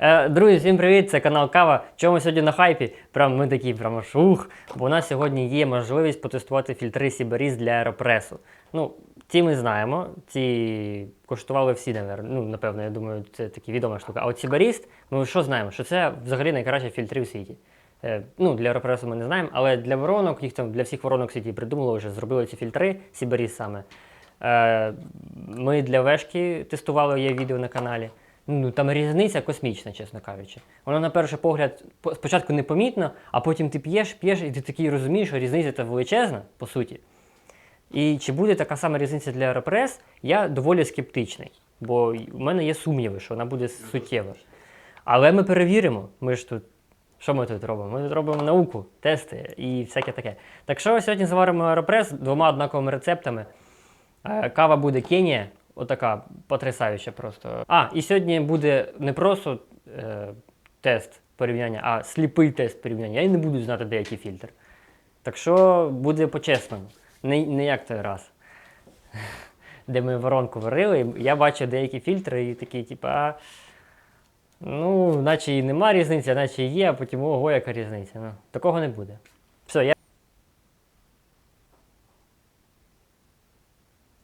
Е, друзі, всім привіт! Це канал Кава. Чому сьогодні на хайпі? Прям ми такі прямо шух. Бо у нас сьогодні є можливість потестувати фільтри Сіберіс для аеропресу. Ну, ці ми знаємо, ці коштували всі, ну, напевно, я думаю, це такі відома штука. А от Сіберіст, ми що знаємо? Що це взагалі найкращі фільтри в світі. Е, ну, для аеропресу ми не знаємо, але для воронок, їх там для всіх воронок в світі придумали вже, зробили ці фільтри Сіберіс саме. Е, ми для вешки тестували, є відео на каналі. Ну, там різниця космічна, чесно кажучи. Воно на перший погляд спочатку непомітно, а потім ти п'єш, п'єш, і ти такий розумієш, що різниця та величезна, по суті. І чи буде така сама різниця для Аеропрес, я доволі скептичний, бо у мене є сумніви, що вона буде суттєва. Але ми перевіримо. Ми ж тут. Що ми тут робимо? Ми тут робимо науку, тести і всяке таке. Так що сьогодні заваримо Аеропрес двома однаковими рецептами. Е, Кава буде Кенія, отака потрясаюча просто. А, і сьогодні буде не просто е, тест порівняння, а сліпий тест порівняння. Я й не буду знати деякий фільтр. Так що буде по-чесному. Не, не як той раз. Де ми воронку варили, я бачив деякі фільтри і такі, типу, а, ну, наче і нема різниці, наче і є, а потім ого, яка різниця. Ну, такого не буде. Все, я.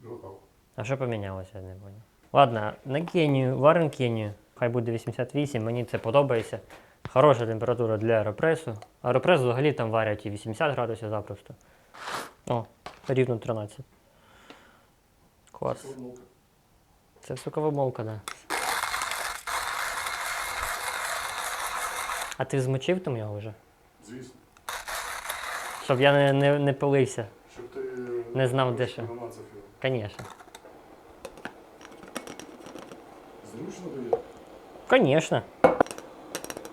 Готов. А що помінялося, я не поняв. Ладно, на Кенію, варен Кенію. Хай буде 88, мені це подобається. Хороша температура для аеропресу. Аеропрес взагалі там варять і 80 градусів запросто. О, рівно 13. Клас. Це соковимовка, да. А ти змочив там його вже? Звісно. Щоб я не, не, не пилився. Щоб ти Не знав, де що. Звісно. Зручно тобі? Конечно.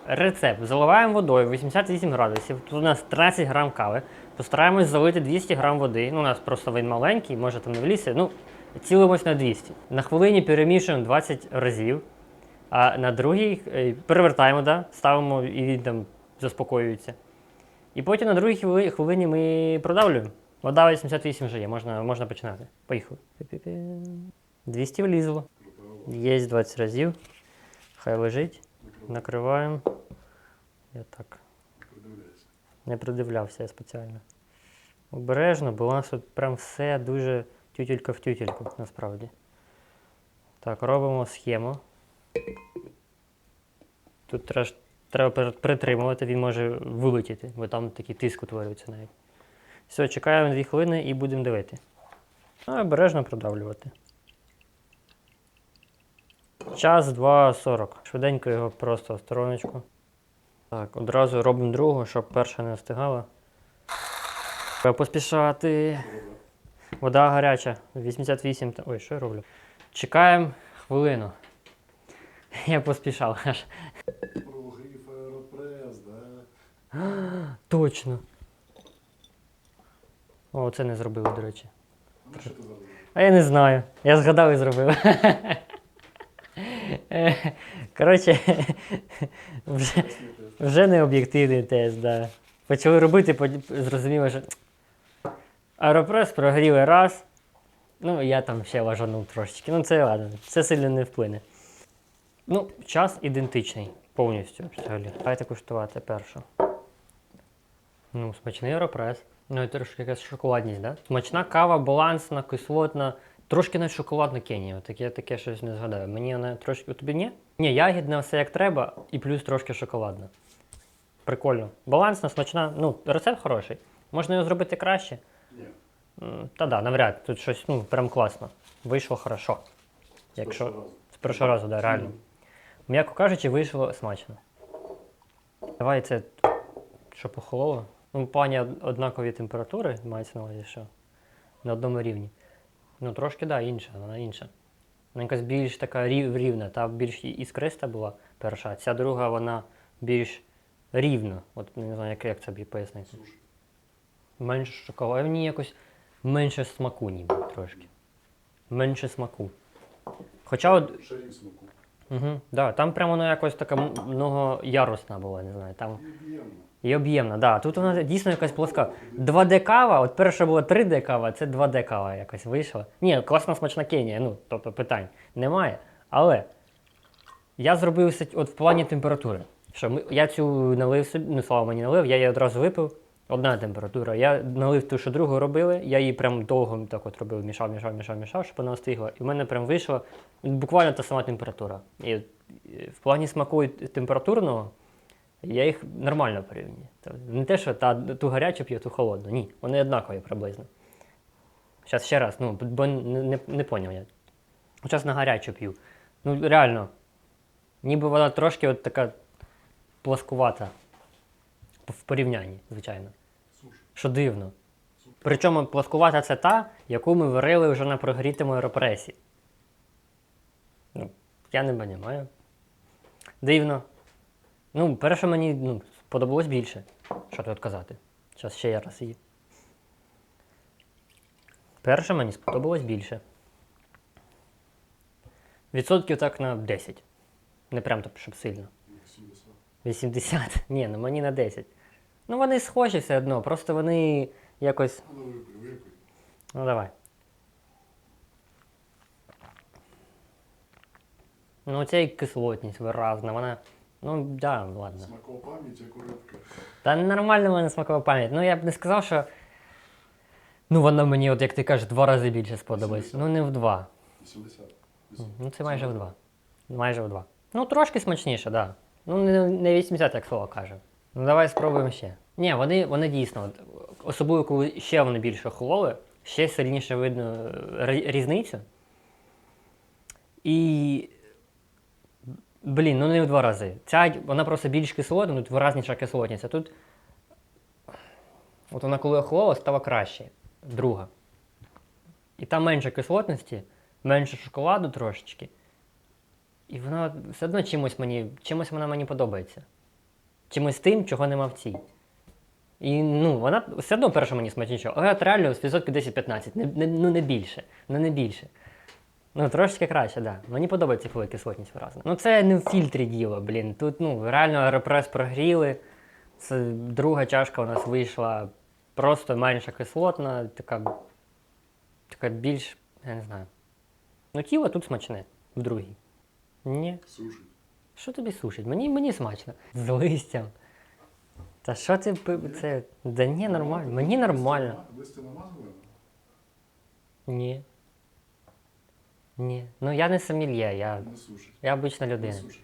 Рецепт. Заливаємо водою 88 градусів. Тут у нас 13 грам кави. Постараємось залити 200 грам води. Ну, у нас просто він маленький, може там не влізе. Ну, цілимось на 200. На хвилині перемішуємо 20 разів. А на другій е, перевертаємо, да, ставимо і він там заспокоюється. І потім на другій хвилині ми продавлюємо. Вода 88 вже є, можна, можна починати. Поїхали. 200 влізло. Є 20 разів. Хай лежить. Накриваємо. Я так не придивлявся я спеціально. Обережно, бо у нас тут прям все дуже тютелька в тютельку, насправді. Так, робимо схему. Тут треба, треба притримувати, він може вилетіти, бо там такий тиск утворюється навіть. Все, чекаємо 2 хвилини і будемо дивити. Ну, обережно продавлювати. Час 2.40. Швиденько його просто в стороночку. Так, одразу робимо другу, щоб перша не встигала. Треба поспішати. Вода гаряча. 88. та- Ой, що я роблю? Чекаємо хвилину. Я поспішав аж. Прогрів аеропрес, да? Точно. О, це не зробили, до речі. А я не знаю. Я згадав і зробив. Е, Коротше, вже, вже не об'єктивний тест, да. Почали робити, зрозуміло, що аеропрес прогріли раз. Ну, я там ще важанув трошечки. Ну, це ладно, це сильно не вплине. Ну, час ідентичний повністю. Давайте куштувати першу. Ну, смачний аеропрес. Ну, і трошки якась шоколадність, да? Смачна кава, балансна, кислотна. Трошки навіть шоколадна Кенія. От Таке, таке щось не згадаю. Мені вона трошки. Тобі ні? Ні, ягідна все як треба, і плюс трошки шоколадна. Прикольно. Балансна, смачна. Ну, рецепт хороший. Можна його зробити краще. Ні. Та да, навряд. Тут щось ну, прям класно. Вийшло хорошо. Якщо з першого разу, да, реально. М'яко кажучи, вийшло смачно. Давай це, щоб охололо. Ну, пані однакові температури, мається на увазі, що на одному рівні. Ну, трошки, так, да, інша, вона інша. Вона якась більш така рів- рівна, та більш іскриста була перша, ця друга, вона більш рівна. От не знаю, як, як це тобі пояснити. Менше шоколаду. Мені якось менше смаку ніби трошки. Менше смаку. Хоча от шарів смаку. Угу, да, там прямо воно якось така многоярусна була, не знаю. Там І об'ємно. І об'ємна, да. Тут вона дійсно якась плоска. 2D кава, от перша була 3D кава, це 2D кава якось вийшла. Ні, класна смачна Кенія, ну, тобто питань немає. Але Я зробив от в плані температури. Що ми, я цю налив собі, ну слава мені налив, я її одразу випив. Одна температура. Я налив ту, що другу робили, я її прям довго так от робив, мішав, мішав, мішав, мішав, щоб вона остигла. І в мене прям вийшла буквально та сама температура. І е, в плані смаку температурного я їх нормально порівнюю. Тобто Не те, що та, ту гарячу п'ю, ту холодну. Ні, вони однакові приблизно. Зараз ще раз, ну, бо не, не, не поняв я. Зараз на гарячу п'ю. Ну, реально. Ніби вона трошки от така пласкувата. В порівнянні, звичайно. Що дивно. Причому пласкувата це та, яку ми варили вже на прогрітому аеропресі. Ну, я не розумію. Дивно. Ну, перше мені ну, сподобалось більше. Що тут казати? Зараз ще я раз її. Перше мені сподобалось більше. Відсотків так на 10. Не прям так, щоб сильно. 80. 80. Ні, ну мені на 10. Ну вони схожі все одно, просто вони якось. Ну, випий. Ну давай. Ну, ця і кислотність виразна, вона. Ну, да, ладно. Смакова пам'ять, як рибка. Та нормально в мене смакова пам'ять. Ну, я б не сказав, що. Ну, вона мені, от як ти кажеш, два рази більше сподобалась. Ну, не в два. 80. Ну, це майже в два. Майже в два. Ну, трошки смачніше, так. Да. Ну, не, не 80, як слово каже. Ну, давай спробуємо ще. Ні, вони, вони дійсно, от, особливо коли ще вони більше охололи, ще сильніше видно е, різницю. І. Блін, ну не в два рази. Ця вона просто більш кислотна, тут виразніша кислотність. А тут. От вона коли охолола, стала краще. Друга. І там менше кислотності, менше шоколаду трошечки. І вона все одно чимось мені, чимось вона мені подобається. Чимось тим, чого нема в цій. І ну, вона все одно перша мені смачніша, але от реально з відсотків 10-15, не, не, ну не більше. Ну не більше. Ну, трошечки краще, так. Да. Мені подобається, коли кислотність виразна. Ну це не в фільтрі діло, блін. Тут ну, реально аеропрес прогріли. Це друга чашка у нас вийшла просто менша кислотна, така, така більш, я не знаю. Ну, тіло тут смачне, в другій. Ні. Сушить. Що тобі сушить? Мені, мені смачно. З листям. Та що ти пи- це? Да ні, нормально. Мені нормально. Листя намазали? Ні. Ні. Ну я не сомельє, я, Не сушить. я обична Не людина. сушить.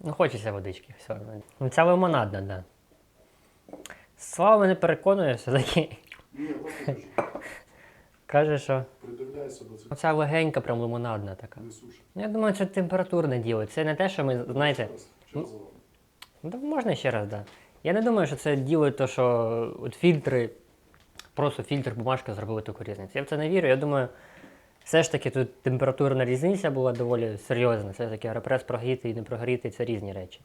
Ну, хочеться водички, все одно. Ну, ця лимонадна, так. Да. Слава мене переконує все-таки. Ні, ладно, кажу. Каже, що Придивляйся цих. оця легенька, прям лимонадна така. Не сушить. Ну, я думаю, це температурне діло. Це не те, що ми, знаєте. Раз, ще раз. Ну, так можна ще раз, так. Да. Я не думаю, що це діло то, що от фільтри, просто фільтр бумажки зробили таку різницю. Я в це не вірю. Я думаю, все ж таки тут температурна різниця була доволі серйозна. Все ж таки аеропрес прогрітий і не прогрітий це різні речі.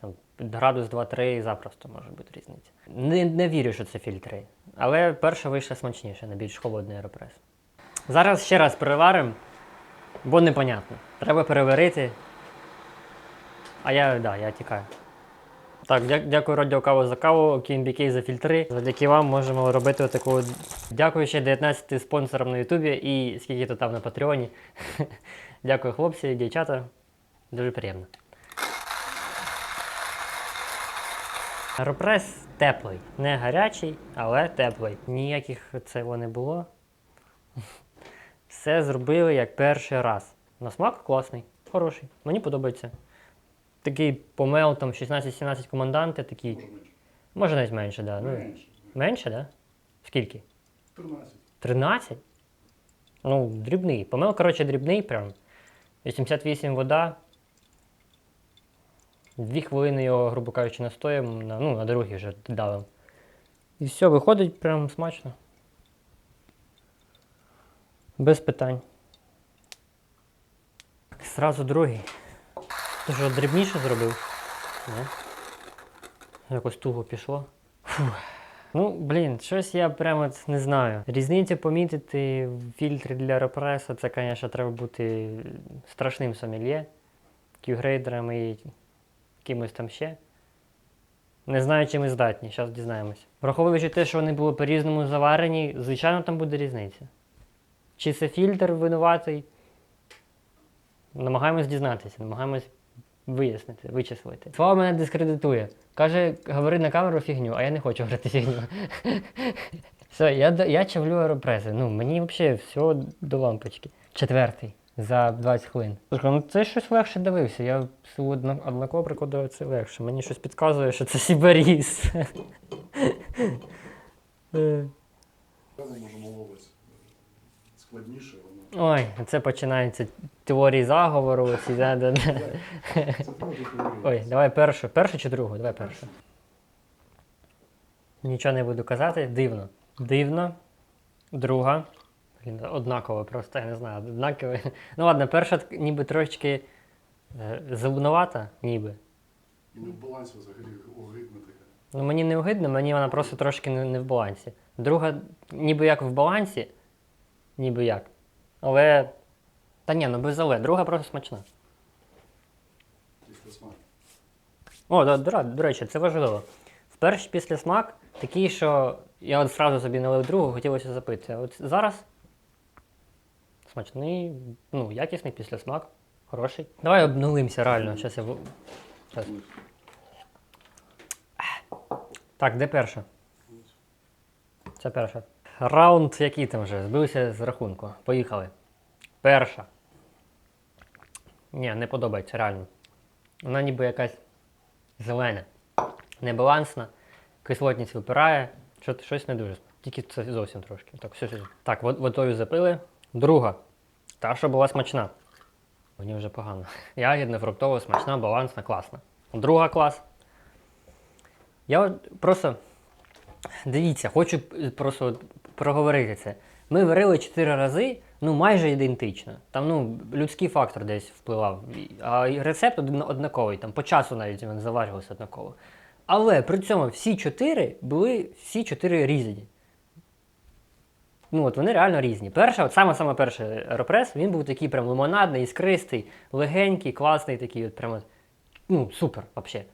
Там, градус 2-3 запросто може бути різниця. Не, не вірю, що це фільтри. Але перша вийшла смачніше, на більш холодний аеропрес. Зараз ще раз переваримо, бо непонятно. Треба переварити. А я, да, я тікаю. Так, дя- дякую Радіо Каву за каву, KMBK за фільтри. Завдяки вам можемо робити отаку. Дякую ще 19 спонсорам на Ютубі і скільки то там на Патреоні. Дякую, хлопці, дівчата. Дуже приємно. Аеропрес теплий. Не гарячий, але теплий. Ніяких цього не було. Все зробили як перший раз. На смак класний, хороший. Мені подобається. Такий помел, там 16-17 команданти, такі. Може менше. Може навіть менше, да. Ну, Менше. менше, да? Скільки? 13. 13? Ну, дрібний. Помел, коротше, дрібний прям. 88 вода. Дві хвилини його, грубо кажучи, настоїмо, на, ну, на другий вже давимо. І все, виходить прям смачно. Без питань. Сразу другий. Ти що, дрібніше зробив? Ні? Якось туго пішло. Фух. Ну, блін, щось я прямо не знаю. Різницю помітити в фільтрі для аеропреса, це, звісно, треба бути страшним сомельє, кюгрейдером і кимось там ще. Не знаю, чи ми здатні, зараз дізнаємось. Враховуючи те, що вони були по-різному заварені, звичайно, там буде різниця. Чи це фільтр винуватий, Намагаємось дізнатися, намагаємось вияснити, вичислити. Слава мене дискредитує. Каже, говори на камеру фігню, а я не хочу говорити фігню. Все, я, я чавлю аеропреси. Ну, мені взагалі все до лампочки. Четвертий за 20 хвилин. Ну це щось легше дивився. Я однаково прикладаю це легше. Мені щось підказує, що це Сіберіс. Е. Разом може мовилось складніше, воно. Ой, це починається теорії заговору. Оці, да, да, да. Це правда теорія. Ой, давай першу. Першу чи другу? Давай першу. Нічого не буду казати. Дивно. Дивно. Друга. Блін, однаково просто, я не знаю, однаково. Ну ладно, перша ніби трошечки е, зеленувата, ніби. І не в балансі взагалі огидна така. Ну мені не огидно, мені вона просто трошки не, не в балансі. Друга, ніби як в балансі, ніби як. Але. Та ні, ну без але. Друга просто смачна. Після смак. О, до, до, до речі, це важливо. В перший після смак такий, що я от одразу собі налив другу, хотілося запити. А от зараз смачний, ну, якісний післясмак, хороший. Давай обнулимося реально. Щас я... Щас. Так, де перша? Це перша. Раунд який там вже? Збився з рахунку. Поїхали. Перша. Ні, не подобається, реально. Вона ніби якась зелена, небалансна, кислотність випирає, щось не дуже. Тільки це зовсім трошки. Так, все, все. так вод- водою запили. Друга. Та, що була смачна. Мені вже погано. Ягідна, фруктова, смачна, балансна, класна. Друга клас. Я просто. Дивіться, хочу просто проговорити це. Ми варили 4 рази, ну майже ідентично. Там ну, людський фактор десь впливав. А рецепт однаковий, там по часу навіть він заварювався однаково. Але при цьому всі чотири були всі чотири різні. Ну, от вони реально різні. Перша, от саме саме перший аеропрес, він був такий прям лимонадний, іскристий, легенький, класний, такий, от прямо, ну, супер, взагалі.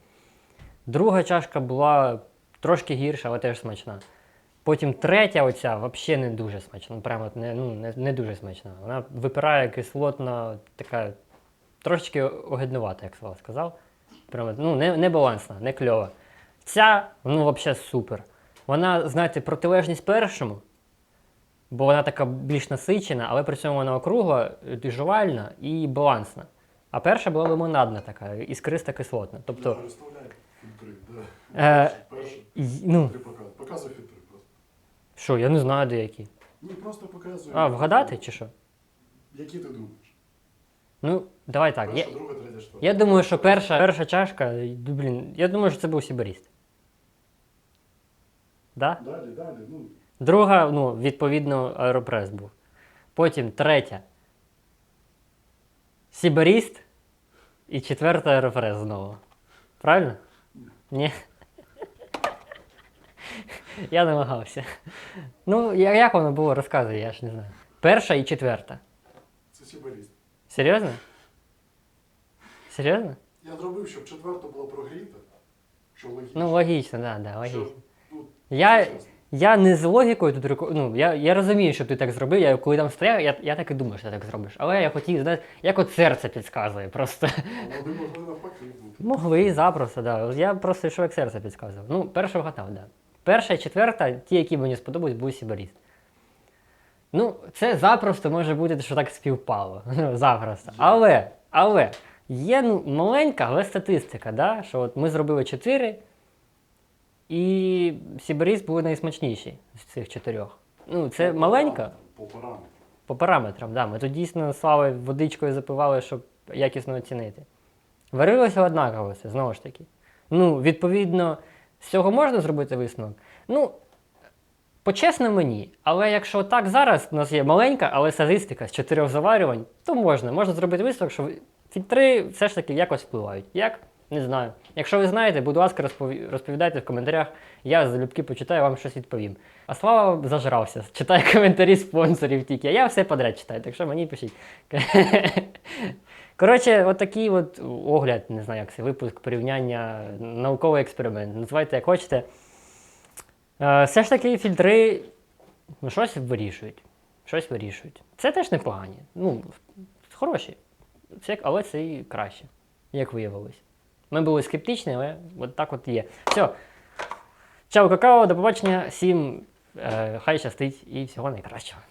Друга чашка була трошки гірша, але теж смачна. Потім третя, оця, взагалі не дуже смачна. Ну, прямо не, ну, не, не дуже смачна. Вона випирає кислотна, така трошечки огиднувата, як Слава сказав. Прямо, ну, не, не балансна, не кльова. Ця, ну, взагалі супер. Вона, знаєте, протилежність першому, бо вона така більш насичена, але при цьому вона округла, е, жувальна і балансна. А перша була лимонадна така, іскриста кислотна. Тобто. Е, ну, показуй. Показуй фільтри просто. що, я не знаю, де які. Ні, просто показуй. А, вгадати чи що? Які ти думаєш? Ну, давай так. Я, Перша, друга, третя, четверта. я думаю, що перша, перша чашка, блін, я думаю, що це був сіберіст. Да? Далі, далі. Ну, Друга, ну, відповідно, аеропрес був. Потім третя. Сіберіст. І четверта аеропрес знову. Правильно? Ні. Я намагався. Ну, як воно було, розказуй, я ж не знаю. Перша і четверта. це сібаріст. Серйозно? Серйозно? Я зробив, щоб четверта була прогріта. Що логічно. Ну, логічно, так, да, да, Що, логічно. ну, Я, я не з логікою тут ну, я, я розумію, що ти так зробив. Я коли там стояв, я, я так і думав, що ти так зробиш. Але я хотів, знаєш, як от серце підказує. Просто вони могли навпаки бути. могли запросто, да. Я просто йшов як серце підказував. Ну, перша вгадав, да. Перша і четверта, ті, які мені сподобались, був Сібаріст. Ну, це запросто може бути, що так співпало. Ну, запросто. Але, але, є ну, маленька, але статистика, да? що от ми зробили чотири, і Сібаріст був найсмачніший з цих чотирьох. Ну, це По маленька По параметрам. по параметрам, да. Ми тут дійсно слави водичкою запивали, щоб якісно оцінити. Варилося однаково все, знову ж таки. Ну, відповідно, з цього можна зробити висновок? Ну, почесно мені. Але якщо так зараз у нас є маленька, але статистика з чотирьох заварювань, то можна. Можна зробити висновок, що фільтри все ж таки якось впливають. Як? Не знаю. Якщо ви знаєте, будь ласка, розпові- розповідайте в коментарях. Я залюбки почитаю, вам щось відповім. А Слава зажрався, читає коментарі спонсорів тільки. Я все подряд читаю, так що мені пишіть. Коротше, от такий от огляд, не знаю, як це випуск, порівняння, науковий експеримент. Називайте як хочете. Е, все ж таки, фільтри ну, щось вирішують. Щось вирішують. Це теж непогані. Ну, хороші. Але це і краще, як виявилось. Ми були скептичні, але от так от є. Все. Чао, какао, до побачення. Всім е, хай щастить і всього найкращого.